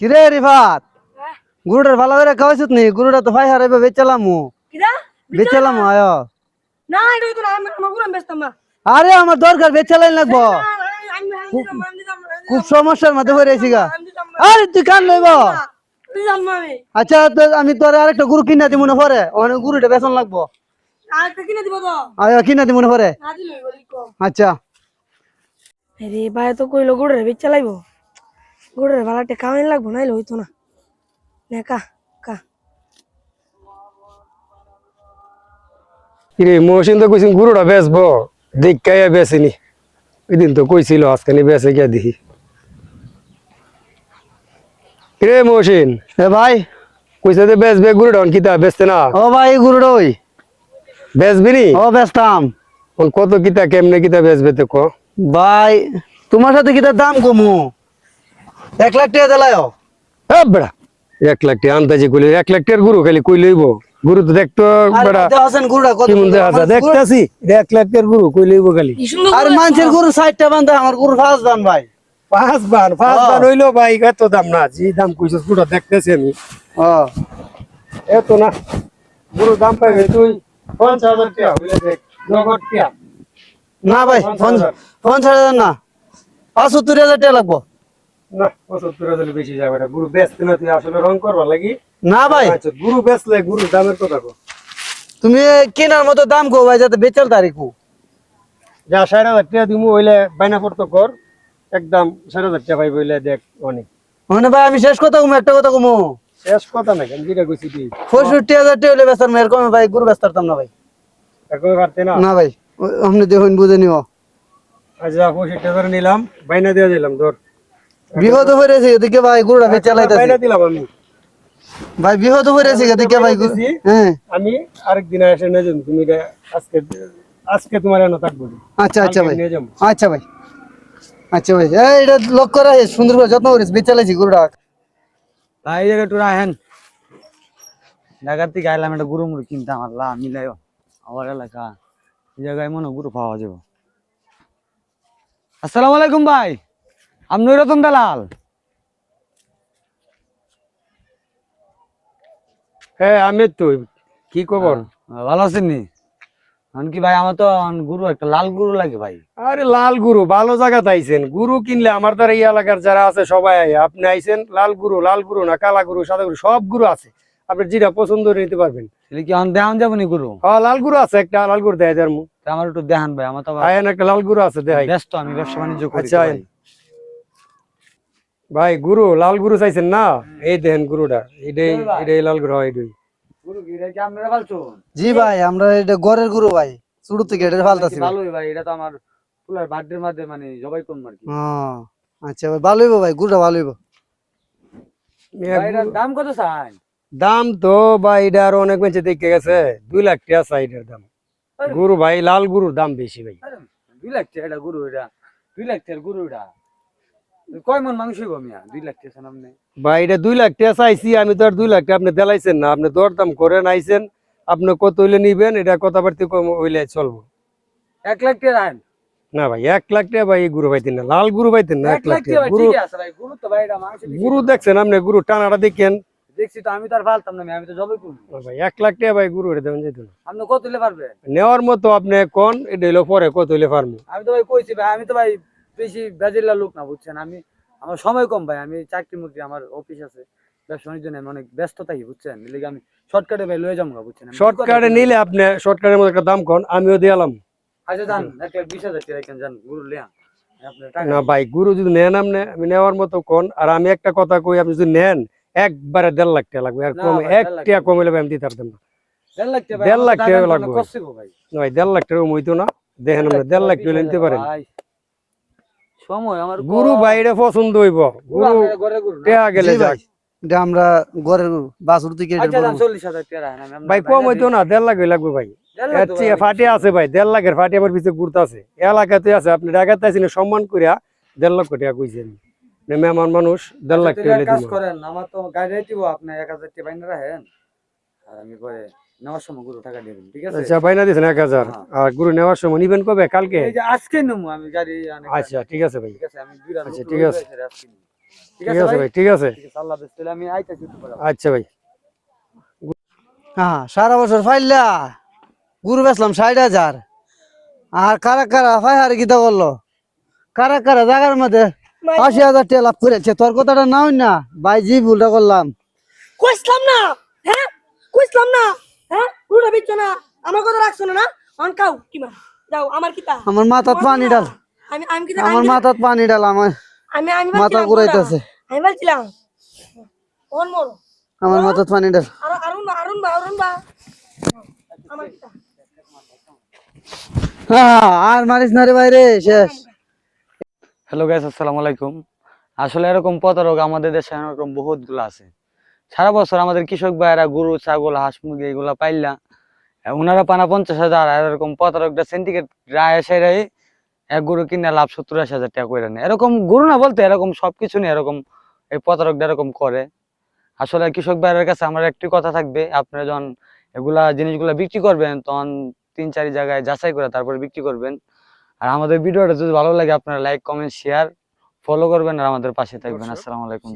কিরে রিফাত? গুরুটার ভালো করে খাওয়াইছত নি? গুরুটা তো ভাই হারাইবে বেচালাম। বেচালাম আয়। না এটা তো না আমার আরে আমার দরকার বেচালাই লাগবো। খুব সমস্যার মধ্যে পড়ে আছি গা। আরে তুই কান লইব? আচ্ছা তো আমি তোর আরেকটা গুরু কিনা দিব মনে পরে? অনেক গুরুটা বেতন লাগবো। কিনে দিব তো? আয় কিনা দিব মনে পরে? না কো আচ্ছা। আরে ভাই তো কইলো গুড়রে বেচ চালাইবো গুড়রে ভাড়াটে কামাই লাগবো নাইলে হইতো না। কা কা। কিরে মহসিন তো কইছেন গুরুটা বেচবো। দেখাইয়া বেচেনি। ওই দিন তো কইছিল আজকে নি বেচে গিয়া দেখি। কিরে মহসিন? এ ভাই। কইছে যে বেচবে গুরুটা কিতা বেচতে না? ও ভাই গুরুটা ওই বেচবি নি? ও বেচতাম। কত কিতা কেমনে কিতা বেচবে তো কো? ভাই তোমার সাথে কিতা দাম কমু। এক লাখ টাকা দিলাও এ বেড়া। এক লাখ টাকা আন্দাজে কইলে এক লাখ টাকার গুরু খালি কই লইব? গুরু তো দেখতো বেড়া। হাসান গুরুটা কত কি মন দেখতাছি এক লাখ টাকার গুরু কই লইব খালি? আর মানুষের গরু ষাটটা বান্ধা আমার গরু পাঁচ দান ভাই। পাঁচ বান পাঁচ হ্যাঁ। বান হইল ভাই এত দাম না যে দাম কইছস গুরু দেখতেছি আমি। এত না গুরু দাম পাইবে তুই পঞ্চাশ হাজার টাকা হইলে দেখ নগদ টাকা। না ভাই পঞ্চাশ পঞ্চাশ হাজার না পঁচাত্তর হাজার টাকা লাগবো। না পঁচাত্তর হাজার বেশি যাবে না। গুরু বেচতে না তুই আসলে রং করবার লাগি না ভাই। আচ্ছা গুরু বেচলে দামের কথা কো তুমি কেনার মতো দাম কো ভাই যাতে বেচাল তারিখু যা ষাট হাজার টাকা দিমু হইলে বাইনা পড়তো কর। একদম ষাট হাজার টাকা পাইব হইলে দেখ অনেক। মানে ভাই আমি শেষ কথা কমু একটা কথা কমু। শেষ কথা না কেন যেটা কইছি তুই। পঁয়ষট্টি হাজার টাকা হলে বেচার মেয়ের কমে ভাই গরু বেচতাম না ভাই। পারতে না? না ভাই আপনি দেখুন বুঝে নিও। আচ্ছা পঁয়ষট্টি হাজার নিলাম বাইনা দিয়ে দিলাম ধর। বিহত হয়ে রয়েছে এদিকে ভাই গরুটা বেচালাইতেছে বাইনা দিলাম আমি। ভাই বিহত হয়ে রয়েছে এদিকে ভাই। হ্যাঁ। আমি আরেকদিন এসে নিয়ে যাব তুমি এটা আজকে আজকে তোমার এনে থাকব আচ্ছা আচ্ছা ভাই। নিয়ে আচ্ছা ভাই। আচ্ছা ভাই এই এটা লক করা আছে সুন্দর করে যত্ন করিস বেচালাইছি গরুটা। তাই জায়গায় টুরা আহেন ঢাকার থেকে আইলাম একটা গুরু মুরু কিনতাম আল্লাহ মিলাইও। আমার এলাকা এই জায়গায় মনে হয় গুরু পাওয়া যাবে। আসসালামু আলাইকুম ভাই। আপনি রতন দালাল। হ্যাঁ আমি তো কি খবর? ভালো আছেন নি? কি ভাই আমার তো গুরু একটা লাল গুরু লাগে ভাই। আরে লাল গুরু ভালো জায়গাতে আইছেন গুরু কিনলে আমার দ্বারা এই এলাকার যারা আছে সবাই আপনি আইছেন লাল গুরু লাল গুরু না কালা গুরু সাদা গুরু সব গুরু আছে। আপনি যেটা পছন্দ নিতে পারবেন। কি এখন দেখান যাব নি গুরু? হ্যাঁ লাল গুরু আছে একটা লাল গুরু দেয় যার মুখ তা আমার একটু দেখান ভাই আমার তো একটা লাল গুরু আছে দেখাই। ব্যস্ত আমি ব্যবসা বাণিজ্য করি আচ্ছা। ভাই। গুরু লাল গুরু চাইছেন না? এই দেখেন গুরুটা এটাই এটাই লাল গুরু হয় জি ভাই আমরা এটা গড়ের গরু ভাই শুরু থেকে এটা ফালতাছি ভাই ভালোই ভাই এটা তো আমার ফুলার বার্থডের মধ্যে মানে জবাই করব আর কি। আচ্ছা ভাই ভালো ভাই গরুটা ভাই, দাম কত চাই? দাম তো ভাই এটা আরও অনেক বেঁচে দেখে গেছে দুই লাখ টাকা সাইডের দাম। গুরু ভাই লাল গুরুর দাম বেশি ভাই। দুই লাখ টাকা এটা গরু এটা দুই লাখ টাকার গরু এটা। কয় মন মাংস হইব মিয়া? দুই লাখ টাকা সামনে ভাই এটা দুই লাখ টাকা চাইছি আমি তো আর দুই লাখ টাকা আপনি দেলাইছেন না। আপনি দরদাম করেন আইছেন আপনি কত হইলে নিবেন এটা কথাবার্তা কম হইলে চলবো। এক লাখ টাকা না ভাই এক লাখ টাকা ভাই গুরু পাইতেন না। লাল গুরু পাইতেন না এক লাখ টাকা ভাই, গুরু ঠিকই আছে ভাই গরু তো ভাই এটা মাংস গুরু দেখছেন আপনি গুরু টানাটা দেখেন। দেখছি তো আমি তো আর পালতাম না আমি তো জবাই করব ভাই এক লাখ টাকা ভাই গুরু এটা দেবেন যেত না। আপনি কত হইলে পারবেন? নেওয়ার মতো আপনি কোন এটা হইল পরে কত হইলে পারব আমি তো ভাই কইছি ভাই আমি তো ভাই বেশি ব্রাজিলের লোক না বুঝছেন? আমি আমার সময় কম ভাই আমি চাকরি মুকরি আমার অফিস আছে। ব্যবসা বাণিজ্য অনেক ব্যস্ত থাকি বুঝছেন? আমি শর্টকাটে ভাই লয়ে যাব বুঝছেন? আমি শর্টকাটে নিলে আপনি শর্টকাটের মধ্যে একটা দাম কোন আমিও দিয়ালাম আচ্ছা যান বিশ হাজার টাকা যান গুরু না ভাই গুরু যদি নেন আপনি আমি নেওয়ার মতো কোন। আর আমি একটা কথা কই আপনি যদি নেন একবারে দেড় লাখ টাকা লাগবে। আর কম এক টাকা কম ভাই আমি দিতে পারতাম না। দেড় লাখ টাকা লাগবে। ভাই। দেড় লাখ টাকা হইতো না। দেখেন আমরা দেড় লাখ টাকা নিতে পারেন। সময় আমার গুরু এটা পছন্দ হইব। গুরু ঘরে গুরু না? টেয়া গেলে ভাই যাক। এটা আমরা গড়ের বাছুর থেকে এটা আচ্ছা টাকা ভাই কম হইতো না দেড় লাখ লাগবে ভাই। লাখ ফাটি আছে ভাই দেড় লাখের ফাটি আমার পিছিয়ে ঘুরতে আছে। এলাকাতে আছে আপনি ঢাকাতে আছেন সম্মান করিয়া দেড় লক্ষ টাকা কইছেন। না, মেহমান মানুষ দেড় লাখ আচ্ছা, টাকা হইলে কাজ করেন আমার তো গাড়ি দিব আপনি এক হাজার টাকা রাখেন। আর আমি পরে নেওয়ার সময় গুরু টাকা দিয়ে ঠিক আছে? আচ্ছা বাইনা দিয়েছেন এক হাজার। হ্যাঁ। আর গুরু নেওয়ার সময় নিবেন কবে? কালকে? এই যে আজকে নেব আমি গাড়ি আচ্ছা ঠিক আছে ভাই। ঠিক আছে আমি আচ্ছা, ঠিক আছে। এসে আজকে নিবো। ঠিক ঠিক আছে আছে ভাই? ভাই ঠিক আছে। আল্লাহ আমি আইতাছি আচ্ছা ভাই। হ্যাঁ সারা বছর ফাইলা। গরু বেচলাম ষাট হাজার। আর কারা কারা ফাই হারে গীতা করল? কারা কারা জায়গার মধ্যে আশি হাজার টাকা লাভ করেছে? তোর কথাটা নাও না। ভাই জি ভুলটা করলাম। না হ্যাঁ? না। হ্যাঁ না আমার কথা রাখছো না না? অন খাও কি মা যাও আমার কিতা আমার মাথাত পানি ডাল। আমি আমি কিতা আমার মাথাত পানি ডাল আমার আমি আমি মাথা ঘুরাইতেছে। আমি বলছিলাম অন মরো। আমার মাথাত পানি ডাল। আর আরুন আরুন বা আরুন বা। আমার কিতা হ্যাঁ আর মারিস না রে বাইরে শেষ। হ্যালো গাইস আসসালামু আলাইকুম। আসলে এরকম প্রতারক আমাদের দেশে এরকম বহুতগুলো আছে। সারা বছর আমাদের কৃষক ভাইয়েরা গরু ছাগল হাঁস মুরগি এগুলা পাইলা ওনারা পানা পঞ্চাশ হাজার আর এরকম প্রতারকটা সিন্ডিকেট রায় সেরাই এক গরু কিনে লাভ সত্তর আশি হাজার টাকা করে নেয় এরকম গরু না বলতে এরকম সবকিছু নিয়ে এরকম এই প্রতারকটা এরকম করে আসলে কৃষক ভাইয়ের কাছে আমার একটি কথা থাকবে আপনারা যখন এগুলা জিনিসগুলা বিক্রি করবেন তখন তিন চারি জায়গায় যাচাই করে তারপরে বিক্রি করবেন আর আমাদের ভিডিওটা যদি ভালো লাগে আপনারা লাইক কমেন্ট শেয়ার ফলো করবেন আর আমাদের পাশে থাকবেন। আসসালামু আলাইকুম।